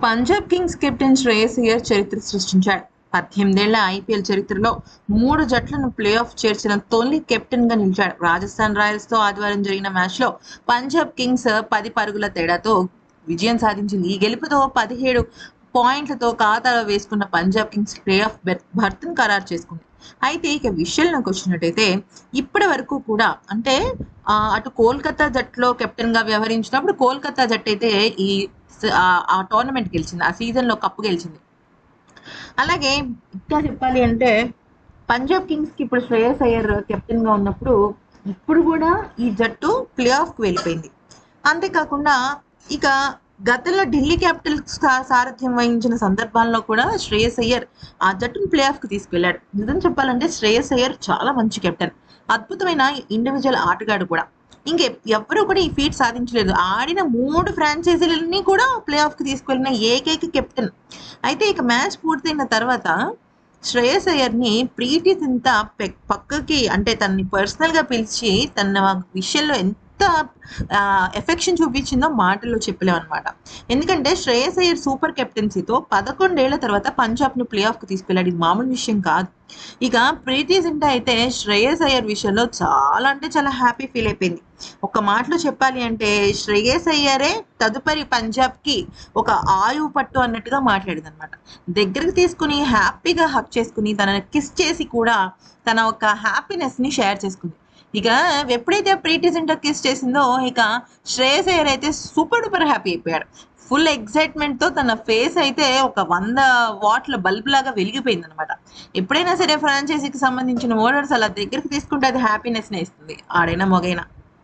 Punjab Kings captain Shreyas Iyer చరిత్ర సృష్టించాడు. పద్దెనిమిదేళ్ళ IPL చరిత్రలో మూడు జట్లను ప్లే ఆఫ్ చేర్చిన తొలి కెప్టెన్గా నిలిచాడు. రాజస్థాన్ రాయల్స్తో ఆదివారం జరిగిన మ్యాచ్లో పంజాబ్ కింగ్స్ పది పరుగుల తేడాతో విజయం సాధించింది. ఈ గెలుపుతో పదిహేడు పాయింట్లతో ఖాతాలో వేసుకున్న పంజాబ్ కింగ్స్ ప్లే ఆఫ్ భర్తను ఖరారు చేసుకుంది. అయితే ఇక విషయంలోకి వచ్చినట్టయితే ఇప్పటి వరకు కూడా అంటే అటు కోల్కతా జట్టులో కెప్టెన్గా వ్యవహరించినప్పుడు కోల్కతా జట్టు అయితే ఈ ఆ- టోర్నమెంట్ గెలిచింది ఆ సీజన్లో కప్పు గెలిచింది. అలాగే ఇంకా చెప్పాలి అంటే పంజాబ్ కింగ్స్కి ఇప్పుడు శ్రేయస్ అయ్యర్ కెప్టెన్గా ఉన్నప్పుడు ఇప్పుడు కూడా ఈ జట్టు ప్లే ఆఫ్కి వెళ్ళిపోయింది. అంతేకాకుండా ఇక గతంలో ఢిల్లీ క్యాపిటల్స్ సారథ్యం వహించిన సందర్భాల్లో కూడా శ్రేయస్ అయ్యర్ ఆ జట్టును ప్లే ఆఫ్కి తీసుకెళ్ళాడు. నిజం చెప్పాలంటే శ్రేయస్ అయ్యర్ చాలా మంచి కెప్టెన్ అద్భుతమైన ఇండివిజువల్ ఆటగాడు కూడా. ఇంకే ఎవ్వరూ కూడా ఈ ఫీట్ సాధించలేదు. ఆడిన మూడు ఫ్రాంచైజీలని కూడా ప్లే ఆఫ్కి తీసుకెళ్ళిన ఏకైక కెప్టెన్. అయితే ఇక మ్యాచ్ పూర్తయిన తర్వాత శ్రేయస్ అయ్యర్ని ప్రీతి సింత పక్కకి అంటే తనని పర్సనల్గా పిలిచి తన విషయంలో ఎంత ఎంత ఎఫెక్షన్ చూపించిందో మాటల్లో చెప్పలేం అనమాట ఎందుకంటే శ్రేయస్ అయ్యర్ సూపర్ కెప్టెన్సీతో పదకొండేళ్ళ తర్వాత పంజాబ్ను ప్లే ఆఫ్కి తీసుకెళ్ళాడు ఇది మామూలు విషయం కాదు. ఇక ప్రీతి జింటా అయితే శ్రేయస్ అయ్యర్ విషయంలో చాలా అంటే చాలా హ్యాపీ ఫీల్ అయిపోయింది. ఒక మాటలో చెప్పాలి అంటే శ్రేయస్ అయ్యరే తదుపరి పంజాబ్కి ఒక ఆయువు పట్టు అన్నట్టుగా మాట్లాడింది అనమాట దగ్గరికి తీసుకుని హ్యాపీగా హక్ చేసుకుని తనని కిస్ చేసి కూడా తన ఒక హ్యాపీనెస్ని షేర్ చేసుకుంది. ఇక ఎప్పుడైతే ప్రీతి జింటా కిస్ చేసిందో ఇక శ్రేయస్ అయ్యర్ అయితే సూపర్ డూపర్ హ్యాపీ అయిపోయాడు. ఫుల్ ఎక్సైట్మెంట్తో తన ఫేస్ అయితే ఒక వంద వాట్ల బల్బ్ లాగా వెలిగిపోయింది అనమాట ఎప్పుడైనా సరే ఫ్రాంచైజీకి సంబంధించిన ఓనర్స్ అలా దగ్గరికి తీసుకుంటే అది హ్యాపీనెస్ నే ఇస్తుంది. ఆడైనా మొగైనా.